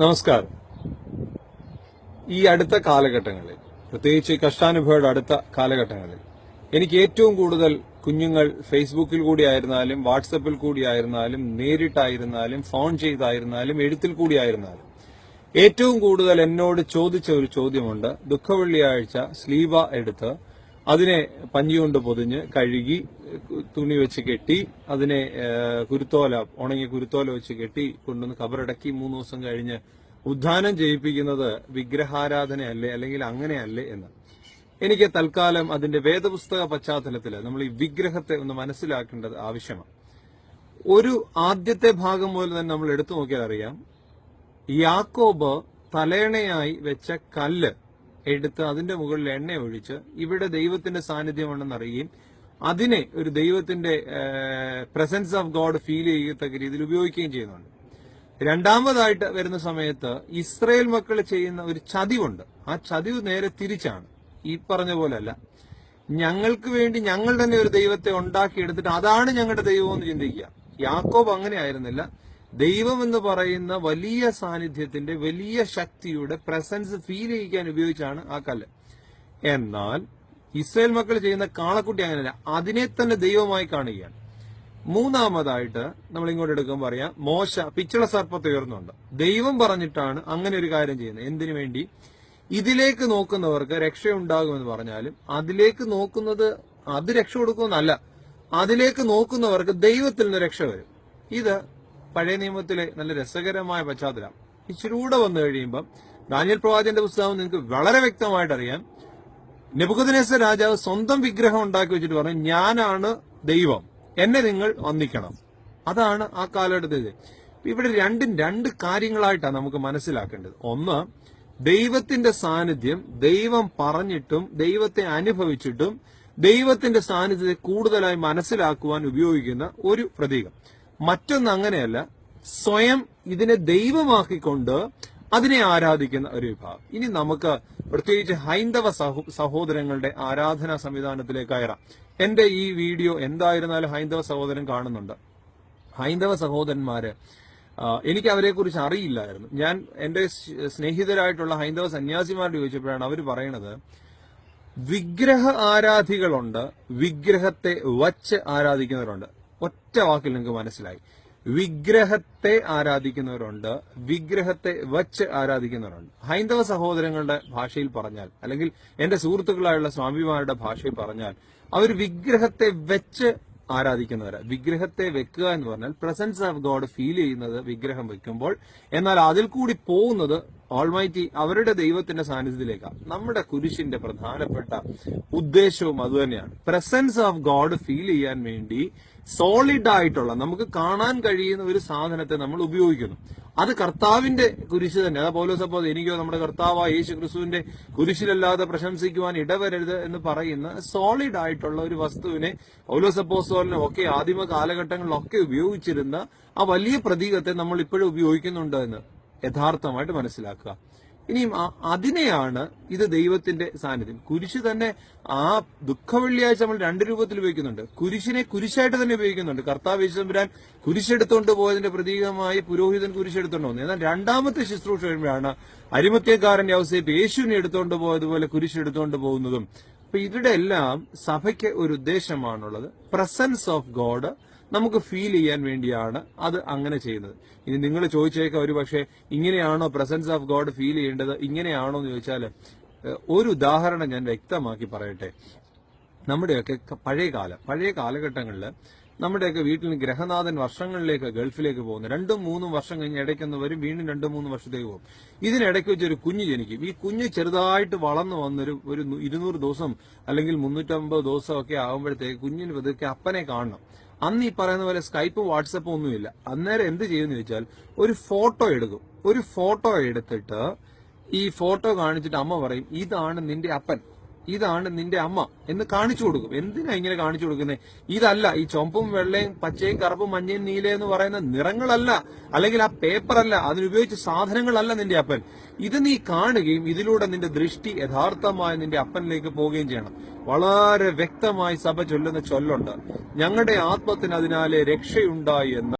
നമസ്കാരം. ഈ അടുത്ത കാലഘട്ടങ്ങളിൽ പ്രത്യേകിച്ച് കഷ്ടാനുഭവയുടെ അടുത്ത കാലഘട്ടങ്ങളിൽ എനിക്ക് ഏറ്റവും കൂടുതൽ കുഞ്ഞുങ്ങൾ ഫേസ്ബുക്കിൽ കൂടി ആയിരുന്നാലും വാട്സപ്പിൽ കൂടി ആയിരുന്നാലും നേരിട്ടായിരുന്നാലും ഫോൺ ചെയ്തായിരുന്നാലും എഴുത്തിൽ കൂടി ആയിരുന്നാലും ഏറ്റവും കൂടുതൽ എന്നോട് ചോദിച്ച ഒരു ചോദ്യമുണ്ട്. ദുഃഖവെള്ളിയാഴ്ച സ്ലീവ എടുത്ത് അതിനെ പഞ്ഞി കൊണ്ട് പൊതിഞ്ഞ് കഴുകി തുണി വെച്ച് കെട്ടി അതിനെ കുരുത്തോല ഉണങ്ങിയ കുരുത്തോല വെച്ച് കെട്ടി കൊണ്ടുവന്ന് കബറടക്കി മൂന്ന് ദിവസം കഴിഞ്ഞ് ഉദ്ധാനം ചെയ്യിപ്പിക്കുന്നത് വിഗ്രഹാരാധനയല്ലേ അല്ലെങ്കിൽ അങ്ങനെയല്ലേ എന്ന്. എനിക്ക് തൽക്കാലം അതിന്റെ വേദപുസ്തക പശ്ചാത്തലത്തിൽ നമ്മൾ ഈ വിഗ്രഹത്തെ ഒന്ന് മനസ്സിലാക്കേണ്ടത് ആവശ്യമാണ്. ഒരു ആദ്യത്തെ ഭാഗം മുതൽ തന്നെ നമ്മൾ എടുത്തു നോക്കിയാൽ അറിയാം. യാക്കോബ് തലേണയായി വെച്ച കല്ല് എടുത്ത് അതിന്റെ മുകളിൽ എണ്ണ ഒഴിച്ച് ഇവിടെ ദൈവത്തിന്റെ സാന്നിധ്യമുണ്ടെന്ന് അറിയുകയും അതിനെ ഒരു ദൈവത്തിന്റെ പ്രസൻസ് ഓഫ് ഗോഡ് ഫീൽ ചെയ്യത്തക്ക രീതിയിൽ ഉപയോഗിക്കുകയും ചെയ്യുന്നുണ്ട്. രണ്ടാമതായിട്ട് വരുന്ന സമയത്ത് ഇസ്രയേൽ മക്കൾ ചെയ്യുന്ന ഒരു ചതിവുണ്ട്. ആ ചതിവ് നേരെ തിരിച്ചാണ്. ഈ പറഞ്ഞ പോലല്ല. ഞങ്ങൾക്ക് വേണ്ടി ഞങ്ങൾ തന്നെ ഒരു ദൈവത്തെ ഉണ്ടാക്കിയെടുത്തിട്ട് അതാണ് ഞങ്ങളുടെ ദൈവം എന്ന് ചിന്തിക്കുക. യാക്കോബ് അങ്ങനെ ആയിരുന്നില്ല. ദൈവം എന്ന് പറയുന്ന വലിയ സാന്നിധ്യത്തിന്റെ വലിയ ശക്തിയുടെ പ്രസൻസ് ഫീൽ ചെയ്യിക്കാൻ ഉപയോഗിച്ചാണ് ആ കല്ല്. എന്നാൽ ഇസ്രായേൽ മക്കൾ ചെയ്യുന്ന കാളക്കുട്ടി അങ്ങനെയല്ല. അതിനെ തന്നെ ദൈവമായി കാണുകയാണ്. മൂന്നാമതായിട്ട് നമ്മൾ ഇങ്ങോട്ട് എടുക്കുമ്പോൾ പറയാം മോശ പിച്ചള സർപ്പത്തെ ഉയർന്നുണ്ട് ദൈവം പറഞ്ഞിട്ടാണ് അങ്ങനെ ഒരു കാര്യം ചെയ്യുന്നത്. എന്തിനു വേണ്ടി? ഇതിലേക്ക് നോക്കുന്നവർക്ക് രക്ഷയുണ്ടാകുമെന്ന് പറഞ്ഞാലും അതിലേക്ക് നോക്കുന്നത് അത് രക്ഷ കൊടുക്കുമെന്നല്ല. അതിലേക്ക് നോക്കുന്നവർക്ക് ദൈവത്തിൽ നിന്ന് രക്ഷ വരും. ഇത് പഴയ നിയമത്തിലെ നല്ല രസകരമായ പശ്ചാത്തലം. ഇച്ചിരൂടെ വന്നു കഴിയുമ്പം ദാനിയൽ പ്രവാചന്റെ പുസ്തകം നിങ്ങൾക്ക് വളരെ വ്യക്തമായിട്ട് അറിയാം. നെബുക്കദിനേസർ രാജാവ് സ്വന്തം വിഗ്രഹം ഉണ്ടാക്കി വെച്ചിട്ട് പറഞ്ഞു ഞാനാണ് ദൈവം. എന്നെ നിങ്ങൾ വന്ദിക്കണം. അതാണ് ആ കാലഘട്ടത്തിൽ ഇവിടെ രണ്ടും രണ്ട് കാര്യങ്ങളായിട്ടാണ് നമുക്ക് മനസ്സിലാക്കേണ്ടത്. ഒന്ന് ദൈവത്തിന്റെ സാന്നിധ്യം ദൈവം പറഞ്ഞിട്ടും ദൈവത്തെ അനുഭവിച്ചിട്ടും ദൈവത്തിന്റെ സാന്നിധ്യത്തെ കൂടുതലായി മനസ്സിലാക്കുവാൻ ഉപയോഗിക്കുന്ന ഒരു പ്രതീകം. മറ്റൊന്ന് അങ്ങനെയല്ല സ്വയം ഇതിനെ ദൈവമാക്കിക്കൊണ്ട് അതിനെ ആരാധിക്കുന്ന ഒരു വിഭാഗം. ഇനി നമുക്ക് പ്രത്യേകിച്ച് ഹൈന്ദവ സഹോദരങ്ങളുടെ ആരാധനാ സംവിധാനത്തിലേക്ക് കയറാം. എന്റെ ഈ വീഡിയോ എന്തായിരുന്നാലും ഹൈന്ദവ സഹോദരൻ കാണുന്നുണ്ട്. ഹൈന്ദവ സഹോദരന്മാര് എനിക്ക് അവരെ കുറിച്ച് അറിയില്ലായിരുന്നു. ഞാൻ എന്റെ സ് സ്നേഹിതരായിട്ടുള്ള ഹൈന്ദവ സന്യാസിമാരോട് ചോദിച്ചപ്പോഴാണ് അവർ പറയണത് വിഗ്രഹ ആരാധികളുണ്ട് വിഗ്രഹത്തെ വച്ച് ആരാധിക്കുന്നവരുണ്ട്. ഒറ്റ വാക്കിൽ നിങ്ങൾക്ക് മനസ്സിലായി. വിഗ്രഹത്തെ ആരാധിക്കുന്നവരുണ്ട് വിഗ്രഹത്തെ വച്ച് ആരാധിക്കുന്നവരുണ്ട്. ഹൈന്ദവ സഹോദരങ്ങളുടെ ഭാഷയിൽ പറഞ്ഞാൽ അല്ലെങ്കിൽ എന്റെ സുഹൃത്തുക്കളായുള്ള സ്വാമിമാരുടെ ഭാഷയിൽ പറഞ്ഞാൽ അവർ വിഗ്രഹത്തെ വെച്ച് ആരാധിക്കുന്നവരാ. വിഗ്രഹത്തെ വെക്കുക എന്ന് പറഞ്ഞാൽ പ്രസൻസ് ഓഫ് ഗോഡ് ഫീൽ ചെയ്യുന്നത് വിഗ്രഹം വെക്കുമ്പോൾ എന്നാൽ അതിൽ കൂടി പോകുന്നത് ഓൾമൈറ്റി അവരുടെ ദൈവത്തിന്റെ സാന്നിധ്യത്തിലേക്കാണ് നമ്മുടെ കുരിശിന്റെ പ്രധാനപ്പെട്ട ഉദ്ദേശവും അതുതന്നെയാണ് പ്രസൻസ് ഓഫ് ഗോഡ് ഫീൽ ചെയ്യാൻ വേണ്ടി സോളിഡ് ആയിട്ടുള്ള നമുക്ക് കാണാൻ കഴിയുന്ന ഒരു സാധനത്തെ നമ്മൾ ഉപയോഗിക്കുന്നു. അത് കർത്താവിന്റെ കുരിശ് തന്നെ. അതാ പൗലോസ് സപ്പോ എനിക്കോ നമ്മുടെ കർത്താവായ യേശു ക്രിസ്തുവിന്റെ കുരിശിലല്ലാതെ പ്രശംസിക്കുവാൻ ഇടവരരുത് എന്ന് പറയുന്ന സോളിഡ് ആയിട്ടുള്ള ഒരു വസ്തുവിനെ പൗലോ സപ്പോസോലിനെ ഒക്കെ ആദിമ കാലഘട്ടങ്ങളിലൊക്കെ ഉപയോഗിച്ചിരുന്ന ആ വലിയ പ്രതീകത്തെ നമ്മൾ ഇപ്പോഴും ഉപയോഗിക്കുന്നുണ്ട് എന്ന്. യഥാർത്ഥമായിട്ട് മനസ്സിലാക്കുക. ഇനിയും അതിനെയാണ് ഇത് ദൈവത്തിന്റെ സാന്നിധ്യം. കുരിശ് തന്നെ ആ ദുഃഖ വെള്ളിയാഴ്ച നമ്മൾ രണ്ട് രൂപത്തിൽ ഉപയോഗിക്കുന്നുണ്ട്. കുരിശിനെ കുരിശായിട്ട് തന്നെ ഉപയോഗിക്കുന്നുണ്ട്. കർത്താവ് യേശുദമ്പുരാൻ കുരിശെടുത്തുകൊണ്ട് പോയതിന്റെ പ്രതീകമായി പുരോഹിതൻ കുരിശെടുത്തുകൊണ്ട് വന്നു. എന്നാൽ രണ്ടാമത്തെ ശുശ്രൂഷ വരുമ്പോഴാണ് അരിമത്യക്കാരന്റെ അവസ്ഥയിൽ യേശുവിനെ എടുത്തുകൊണ്ട് പോയതുപോലെ കുരിശെടുത്തുകൊണ്ട് പോകുന്നതും. അപ്പൊ ഇവിടെ എല്ലാം സഭയ്ക്ക് ഒരു ഉദ്ദേശമാണുള്ളത്. പ്രസൻസ് ഓഫ് ഗോഡ് നമുക്ക് ഫീൽ ചെയ്യാൻ വേണ്ടിയാണ് അത് അങ്ങനെ ചെയ്യുന്നത്. ഇനി നിങ്ങൾ ചോദിച്ചേക്കാം ഒരു പക്ഷേ ഇങ്ങനെയാണോ പ്രസൻസ് ഓഫ് ഗോഡ് ഫീൽ ചെയ്യേണ്ടത്? ഇങ്ങനെയാണോ എന്ന് ചോദിച്ചാൽ ഒരു ഉദാഹരണം ഞാൻ വ്യക്തമാക്കി പറയട്ടെ. നമ്മുടെയൊക്കെ പഴയ കാലം പഴയ കാലഘട്ടങ്ങളിൽ നമ്മുടെയൊക്കെ വീട്ടിൽ ഗ്രഹനാഥൻ വർഷങ്ങളിലേക്ക് ഗൾഫിലേക്ക് പോകുന്നു. രണ്ടും മൂന്നും വർഷം കഴിഞ്ഞ് ഇടയ്ക്കൊന്ന് വരും വീണ്ടും രണ്ടും മൂന്നും വർഷത്തേക്ക് പോകും. ഇതിനിടയ്ക്ക് വെച്ച് ഒരു കുഞ്ഞ് ജനിക്കും. ഈ കുഞ്ഞ് ചെറുതായിട്ട് വളർന്നു വന്നൊരു ഒരു ഇരുന്നൂറ് ദിവസം അല്ലെങ്കിൽ മുന്നൂറ്റമ്പത് ദിവസം ഒക്കെ ആകുമ്പോഴത്തേക്ക് കുഞ്ഞിന് പതുക്കെ അപ്പനെ കാണണം. അന്ന് ഈ പറയുന്ന പോലെ സ്കൈപ്പും വാട്സപ്പും ഒന്നുമില്ല അന്നേരം എന്ത് ചെയ്യുമെന്ന് വെച്ചാൽ ഒരു ഫോട്ടോ എടുക്കും. ഒരു ഫോട്ടോ എടുത്തിട്ട് ഈ ഫോട്ടോ കാണിച്ചിട്ട് അമ്മ പറയും ഇതാണ് നിന്റെ അപ്പൻ. ഇതാണ് നിന്റെ അമ്മ എന്ന് കാണിച്ചു കൊടുക്കും. എന്തിനാ ഇങ്ങനെ കാണിച്ചു കൊടുക്കുന്നത് ഇതല്ല ഈ ചുവപ്പും വെള്ളയും പച്ചയും കറുപ്പും മഞ്ഞയും നീലയും എന്ന് പറയുന്ന നിറങ്ങളല്ല അല്ലെങ്കിൽ ആ പേപ്പർ അല്ല അതിനുപയോഗിച്ച സാധനങ്ങളല്ല നിന്റെ അപ്പൻ. ഇത് നീ കാണുകയും ഇതിലൂടെ നിന്റെ ദൃഷ്ടി യഥാർത്ഥമായി നിന്റെ അപ്പനിലേക്ക് പോവുകയും ചെയ്യണം. വളരെ വ്യക്തമായി സഭ ചൊല്ലുന്ന ചൊല്ലുണ്ട്. ഞങ്ങളുടെ ആത്മത്തിന് അതിനാലെ രക്ഷയുണ്ടായി എന്ന്.